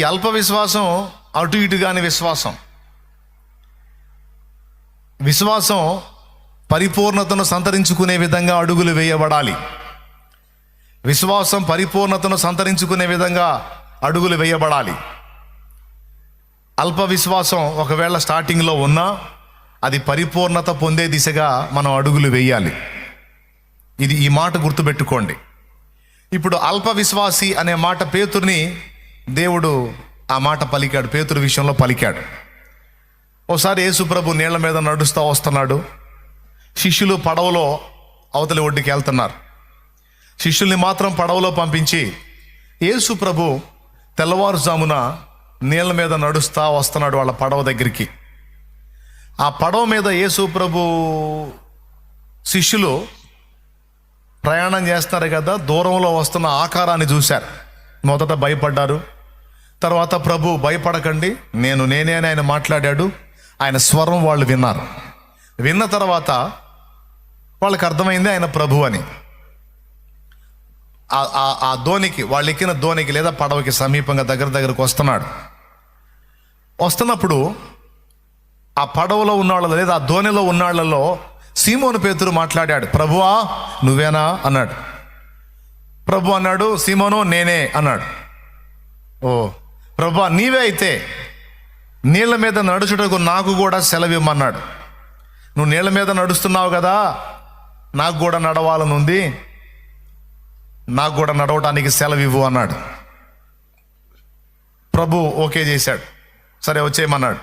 ఈ అల్ప విశ్వాసం అటు ఇటు కాని విశ్వాసం. విశ్వాసం పరిపూర్ణతను సంతరించుకునే విధంగా అడుగులు వేయబడాలి. విశ్వాసం పరిపూర్ణతను సంతరించుకునే విధంగా అడుగులు వేయబడాలి. అల్ప విశ్వాసం ఒకవేళ స్టార్టింగ్లో ఉన్నా అది పరిపూర్ణత పొందే దిశగా మనం అడుగులు వేయాలి. ఇది ఈ మాట గుర్తుపెట్టుకోండి. ఇప్పుడు అల్ప విశ్వాసి అనే మాట పేతుర్ని దేవుడు ఆ మాట పలికాడు పేతురు విషయంలో పలికాడు. ఓసారి యేసుప్రభు నీళ్ళ మీద నడుస్తూ వస్తున్నాడు. శిష్యులు పడవలో అవతలి ఒడ్డుకి వెళ్తున్నారు. శిష్యుల్ని మాత్రం పడవలో పంపించి యేసు ప్రభు తెల్లవారుజామున నీళ్ళ మీద నడుస్తూ వస్తున్నాడు వాళ్ళ పడవ దగ్గరికి. ఆ పడవ మీద యేసు ప్రభు శిష్యులు ప్రయాణం చేస్తారు కదా దూరంలో వస్తున్న ఆకారాన్ని చూశారు. మొదట భయపడ్డారు. తర్వాత ప్రభు భయపడకండి. నేను నేనే అని ఆయన మాట్లాడాడు. ఆయన స్వరం వాళ్ళు విన్నారు. విన్న తర్వాత వాళ్ళకి అర్థమైంది ఆయన ప్రభు అని. ఆ- ధోనికి వాళ్ళు ఎక్కిన ధోనికి లేదా పడవకి సమీపంగా దగ్గర దగ్గరకు వస్తున్నాడు. వస్తున్నప్పుడు ఆ పడవలో ఉన్నాళ్ళలో లేదా ఆ ధోనిలో ఉన్నాళ్ళలో సీమోను పేతురు మాట్లాడాడు. ప్రభువా నువ్వేనా? అన్నాడు. ప్రభు అన్నాడు. సీమోను నేనే అన్నాడు. ఓ ప్రభా నీవే అయితే నీళ్ళ మీద నడుచుటకు నాకు కూడా సెలవిమ్మన్నాడు. నువ్వు నీళ్ళ మీద నడుస్తున్నావు కదా నాకు కూడా నడవాలని ఉంది నాకు కూడా నడవటానికి సెలవు ఇవ్వు అన్నాడు. ప్రభు ఓకే చేశాడు. సరే వచ్చేయమన్నాడు.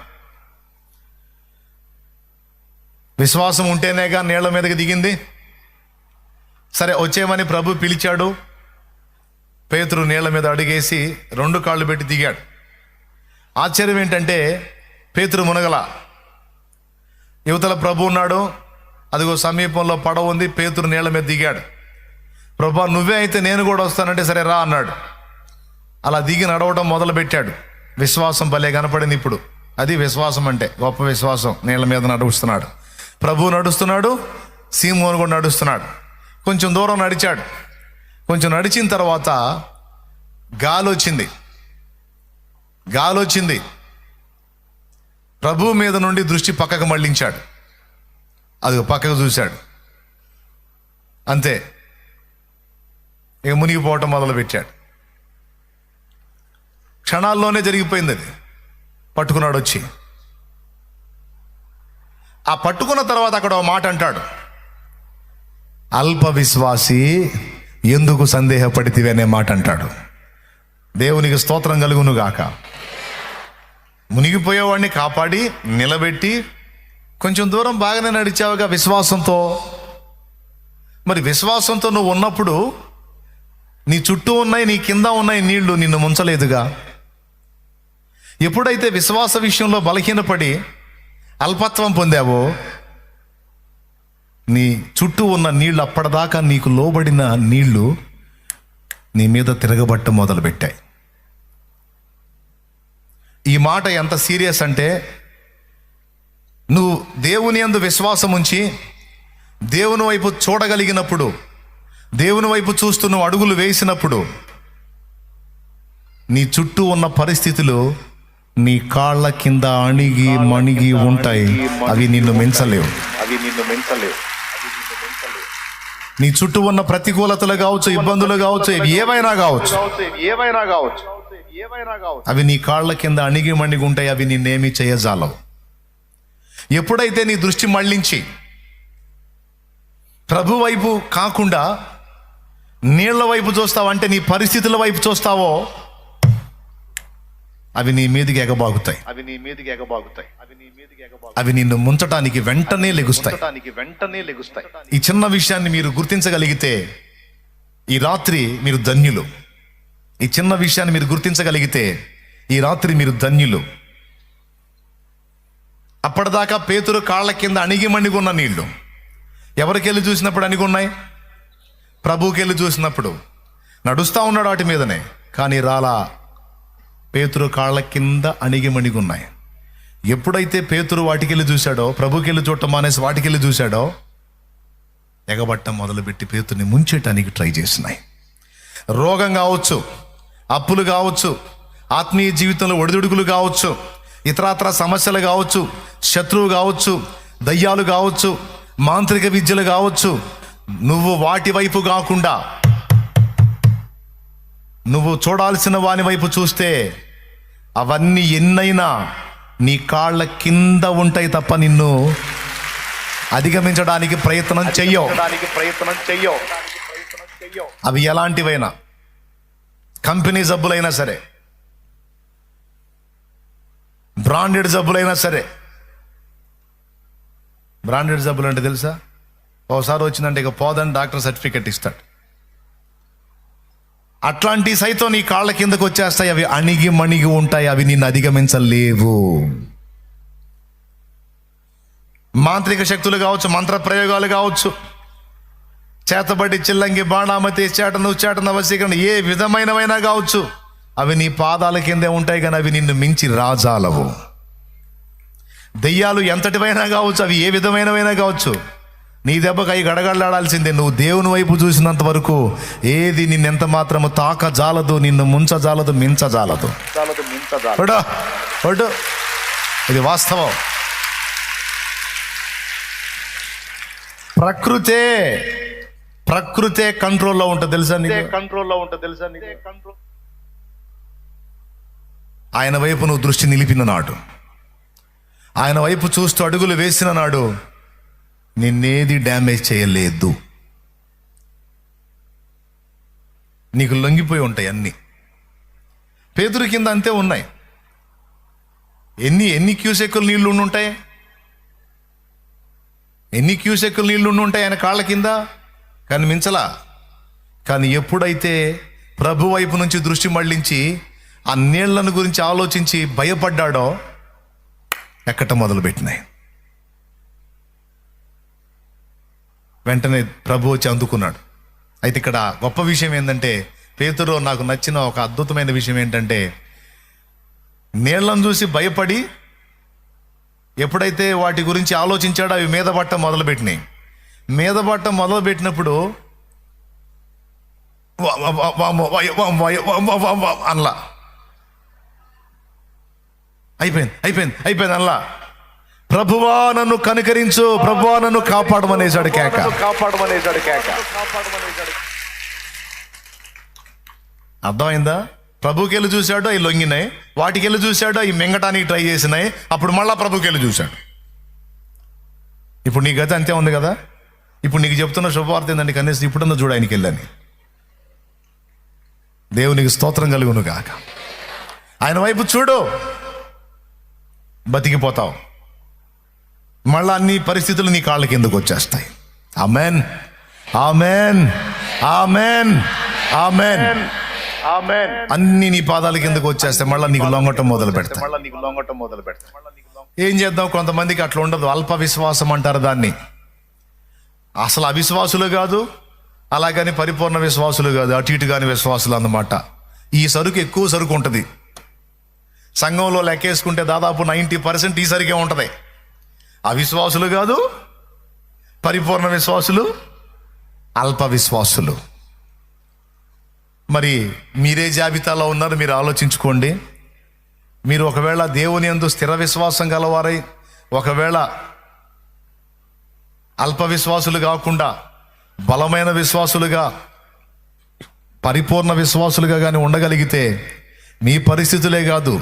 విశ్వాసం ఉంటేనేగా నీళ్ళ మీదకి దిగింది. సరే వచ్చేయమని ప్రభు పిలిచాడు. పేతురు నీళ్ళ మీద అడిగేసి రెండు కాళ్ళు పెట్టి దిగాడు. ఆశ్చర్యం ఏంటంటే పేతురు మునగల యువతల ప్రభు ఉన్నాడు అదిగో సమీపంలో పడవ ఉంది పేతురు నీళ్ళ మీద దిగాడు. ప్రభా నువ్వే అయితే నేను కూడా వస్తానంటే సరే రా అన్నాడు. అలా దిగి నడవడం మొదలుపెట్టాడు. విశ్వాసం భలే కనపడింది ఇప్పుడు. అది విశ్వాసం అంటే గొప్ప విశ్వాసం నీళ్ళ మీద నడుస్తున్నాడు. ప్రభు నడుస్తున్నాడు సీమోను కూడా నడుస్తున్నాడు. కొంచెం దూరం నడిచాడు. కొంచెం నడిచిన తర్వాత గాలి వచ్చింది గాలి వచ్చింది ప్రభు మీద నుండి దృష్టి పక్కకు మళ్ళించాడు. అది పక్కకు చూశాడు. అంతే. ఇక మునిగిపోవటం మొదలుపెట్టాడు. క్షణాల్లోనే జరిగిపోయింది అది. పట్టుకున్నాడు వచ్చి ఆ పట్టుకున్న తర్వాత అక్కడ ఒక మాట అంటాడు. అల్ప విశ్వాసి ఎందుకు సందేహపడితివి అనే మాట అంటాడు. దేవునికి స్తోత్రం కలుగును గాక మునిగిపోయేవాడిని కాపాడి నిలబెట్టి కొంచెం దూరం బాగానే నడిచావుగా విశ్వాసంతో. మరి విశ్వాసంతో నువ్వు ఉన్నప్పుడు నీ చుట్టూ ఉన్నాయి నీ కింద ఉన్నాయి నీళ్ళు నిన్ను ముంచలేదుగా. ఎప్పుడైతే విశ్వాస విషయంలో బలహీనపడి అల్పత్వం పొందావో నీ చుట్టూ ఉన్న నీళ్ళు అప్పటిదాకా నీకు లోబడిన నీళ్ళు నీ మీద తిరగబట్ట మొదలుపెట్టాయి. ఈ మాట ఎంత సీరియస్ అంటే నువ్వు దేవుని యందు విశ్వాసం ఉంచి దేవుని వైపు చూడగలిగినప్పుడు దేవుని వైపు చూస్తూ నువ్వు అడుగులు వేసినప్పుడు నీ చుట్టూ ఉన్న పరిస్థితులు నీ కాళ్ళ కింద అణిగి మణిగి ఉంటాయి. అవి నిన్ను మించలేవు. అవి నిన్ను మించలేవు. నీ చుట్టూ ఉన్న ప్రతికూలతలు కావచ్చు ఇబ్బందులు కావచ్చు ఏవైనా కావచ్చు. ఏవైనా కావచ్చు. అవి నీ కాళ్ళ కింద అణిగి మణిగి ఉంటాయి అవి నిన్నేమీ చేయజాలవు. ఎప్పుడైతే నీ దృష్టి మళ్ళించి ప్రభు వైపు కాకుండా నీళ్ళ వైపు చూస్తావు అంటే నీ పరిస్థితుల వైపు చూస్తావో అవి నీ మీదికి ఎగబాగుతాయి. అవి నీ మీదకి ఎగబాగుతాయి. అవి నీ మీదకి ఎగబాగుతాయి. అవి నిన్ను ముంచటానికి వెంటనే లెగుస్తాయి. వెంటనే లెగుస్తాయి. ఈ చిన్న విషయాన్ని మీరు గుర్తించగలిగితే ఈ రాత్రి మీరు ధన్యులు. ఈ చిన్న విషయాన్ని మీరు గుర్తించగలిగితే ఈ రాత్రి మీరు ధన్యులు. అప్పటిదాకా పేతురు కాళ్ళ కింద అణిగి మణిగున్న నీళ్ళు. ఎవరికెళ్ళి చూసినప్పుడు అణిగున్నాయి? ప్రభుకెళ్ళి చూసినప్పుడు. నడుస్తూ ఉన్నాడు వాటి మీదనే కానీ రాలా పేతురు కాళ్ళ కింద అణిగి మణిగున్నాయి ఎప్పుడైతే పేతురు వాటికెళ్ళి చూశాడో ప్రభుకెళ్ళి చూడటం మానేసి వాటికెళ్ళి చూశాడో ఎగబట్టం మొదలుపెట్టి పేతుని ముంచేటానికి ట్రై చేసినాయి. రోగం కావచ్చు అప్పులు కావచ్చు ఆత్మీయ జీవితంలో ఒడిదుడుకులు కావచ్చు ఇతరాతర సమస్యలు కావచ్చు శత్రువు కావచ్చు దయ్యాలు కావచ్చు మాంత్రిక విద్యలు కావచ్చు నువ్వు వాటి వైపు కాకుండా నువ్వు చూడాల్సిన వాని వైపు చూస్తే అవన్నీ ఎన్నైనా నీ కాళ్ళ కింద ఉంటాయి తప్ప నిన్ను అధిగమించడానికి ప్రయత్నం చెయ్యవు. దానికి ప్రయత్నం చెయ్యవు. అవి ఎలాంటివైనా. కంపెనీ జబ్బులైనా సరే బ్రాండెడ్ జబ్బులైనా సరే బ్రాండెడ్ జబ్బులు అంటే తెలుసా? ఒకసారి వచ్చిందంటే ఇక పోదని డాక్టర్ సర్టిఫికెట్ ఇస్తాడు. అట్లాంటి సైతం నీ కాళ్ళ కిందకు వచ్చేస్తాయి అవి అణిగి మణిగి ఉంటాయి అవి నిన్ను అధిగమించలేవు. మాంత్రిక శక్తులు కావచ్చు మంత్ర ప్రయోగాలు కావచ్చు చేతబడి చిల్లంగి బాణామతి చేటను చేటన వశీకరణ ఏ విధమైనవైనా కావచ్చు. అవి నీ పాదాల కిందే ఉంటాయి కానీ అవి నిన్ను మించి రాజాలవు. దెయ్యాలు ఎంతటివైనా కావచ్చు అవి ఏ విధమైనవైనా కావచ్చు. నీ దెబ్బకు అవి గడగడలాడాల్సిందే. నువ్వు దేవుని వైపు చూసినంత వరకు ఏది నిన్నెంత మాత్రము తాక జాలదు నిన్ను ముంచజాలదు మించజాలదు. ఒడు ఇది వాస్తవం. ప్రకృతే ప్రకృతే కంట్రోల్లో ఉంటుంది తెలుసా నీకు? కంట్రోల్లో ఉంటుంది తెలుసా నీకు? కంట్రోల్ ఆయన వైపు నువ్వు దృష్టి నిలిపిన నాడు. ఆయన వైపు చూస్తూ అడుగులు వేసిన నాడు నిన్నేది డ్యామేజ్ చేయలేదు. నీకు లొంగిపోయి ఉంటాయి అన్నీ. పేదరు కింద అంతే ఉన్నాయి. ఎన్ని ఎన్ని క్యూసెక్కులు నీళ్ళు ఉండి ఉంటాయి ఎన్ని క్యూసెక్కులు నీళ్ళు ఉండి ఉంటాయి ఆయన కాళ్ళ కింద? కానీ మించలా. కానీ ఎప్పుడైతే ప్రభు వైపు నుంచి దృష్టి మళ్ళించి ఆ నీళ్ళను గురించి ఆలోచించి భయపడ్డాడో ఎక్కట మొదలుపెట్టినాయి. వెంటనే ప్రభు వచ్చి అందుకున్నాడు. అయితే ఇక్కడ గొప్ప విషయం ఏంటంటే పేతురు నాకు నచ్చిన ఒక అద్భుతమైన విషయం ఏంటంటే నీళ్ళను చూసి భయపడి ఎప్పుడైతే వాటి గురించి ఆలోచించాడో అవి మీద పట్ట మొదలుపెట్టినాయి. మీద పట్టం మొదలు పెట్టినప్పుడు అనలా అయిపోయింది అయిపోయింది అయిపోయింది అనలా ప్రభువా నన్ను కనుకరించు ప్రభువా నన్ను కాపాడమనేసాడు కేక కాపాడమనేసాడు కేక అర్థమైందా ప్రభుకి వెళ్ళి చూశాడు అవి లొంగినాయి వాటికి వెళ్ళి చూశాడు అవి మింగటానికి ట్రై చేసినాయి అప్పుడు మళ్ళా ప్రభుకి వెళ్ళి చూశాడు ఇప్పుడు నీ గత అంతే ఉంది కదా ఇప్పుడు నీకు చెప్తున్న శుభవార్త ఏంటంటే కనీసం ఇప్పుడన్నా చూడు ఆయనకి వెళ్ళని. దేవునికి స్తోత్రం కలుగును గాక. ఆయన వైపు చూడు. బతికిపోతావు. మళ్ళా అన్ని పరిస్థితులు నీ కాళ్ళ కిందకు వచ్చేస్తాయి? Amen. Amen. Amen. Amen. Amen. అన్ని నీ పాదాల కిందకు వచ్చేస్తాయి? మళ్ళీ నీకు లొంగటం మొదలు పెడతాయి. మళ్ళీ నీకు లొంగటం మొదలు పెడతా ఏం చేద్దాం? కొంతమందికి అట్లా ఉండదు. అల్ప విశ్వాసం అంటారు దాన్ని. అసలు అవిశ్వాసులు కాదు అలాగని పరిపూర్ణ విశ్వాసులు కాదు అటు ఇటు కాని విశ్వాసులు అన్నమాట. ఈ సరుకు ఎక్కువ సరుకు ఉంటుంది. సంఘంలో లెక్కేసుకుంటే దాదాపు నైంటీ పర్సెంట్ ఈ సరికే ఉంటుంది. అవిశ్వాసులు కాదు పరిపూర్ణ విశ్వాసులు అల్ప విశ్వాసులు. మరి మీరే జాబితాలో ఉన్నారు మీరు ఆలోచించుకోండి. మీరు ఒకవేళ దేవుని యందు స్థిర విశ్వాసం గలవారై ఒకవేళ అల్ప విశ్వాసులు కాకుండా బలమైన విశ్వాసులుగా పరిపూర్ణ విశ్వాసులుగా కానీ ఉండగలిగితే మీ పరిస్థితులే కాదు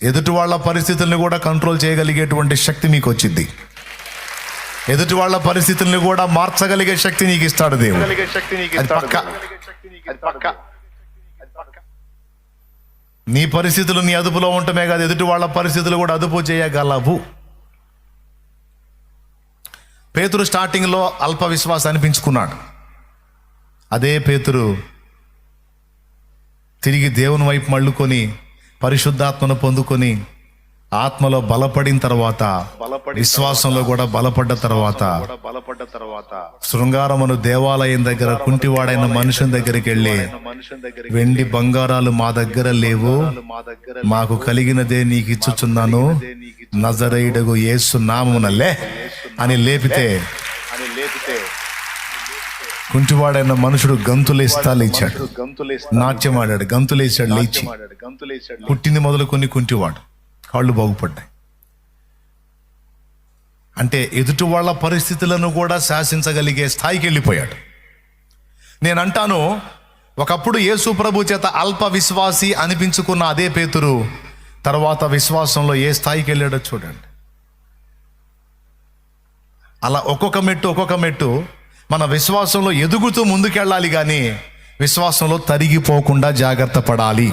ఎదుటి వాళ్ళ పరిస్థితుల్ని కూడా కంట్రోల్ చేయగలిగేటువంటి శక్తి మీకు వచ్చింది ఎదుటి వాళ్ళ పరిస్థితుల్ని కూడా మార్చగలిగే శక్తి నీకు ఇస్తాడు దేవుడు. నీ పరిస్థితులు నీ అదుపులో ఉండటమే కాదు ఎదుటి వాళ్ళ పరిస్థితులు కూడా అదుపు చేయగలవు. పేతురు స్టార్టింగ్లో అల్ప విశ్వాసం అనిపించుకున్నాడు. అదే పేతురు తిరిగి దేవుని వైపు మళ్ళుకొని పరిశుద్ధాత్మను పొందుకొని ఆత్మలో బలపడిన తర్వాత బలపడి విశ్వాసంలో కూడా బలపడ్డ తర్వాత బలపడ్డ తర్వాత శృంగారమును దేవాలయం దగ్గర కుంటివాడైన మనుషుని దగ్గరికి వెళ్ళి వెండి బంగారాలు మా దగ్గర లేవు. మా దగ్గర మాకు కలిగినదే నీకు ఇచ్చుచున్నాను. నజరైడగు యేసు నామమున లే అని లేపితే అని లేపితే కుంటివాడైన మనుషుడు గంతులేస్తా లేచాడు మనుషుడు నాట్యం ఆడాడు గంతులేసాడు లేచి. గంతులేసాడు పుట్టింది మొదలుకొని కుంటివాడు. కాళ్ళు బాగుపడ్డాయి. అంటే ఎదుటి వాళ్ళ పరిస్థితులను కూడా శాసించగలిగే స్థాయికి వెళ్ళిపోయాడు. నేను అంటాను ఒకప్పుడు యేసు ప్రభు చేత అల్ప విశ్వాసి అనిపించుకున్న అదే పేతురు తర్వాత విశ్వాసంలో ఏ స్థాయికి వెళ్ళాడో చూడండి. అలా ఒక్కొక్క మెట్టు ఒక్కొక్క మెట్టు మన విశ్వాసంలో ఎదుగుతూ ముందుకెళ్ళాలి కానీ విశ్వాసంలో తరిగిపోకుండా జాగ్రత్త పడాలి.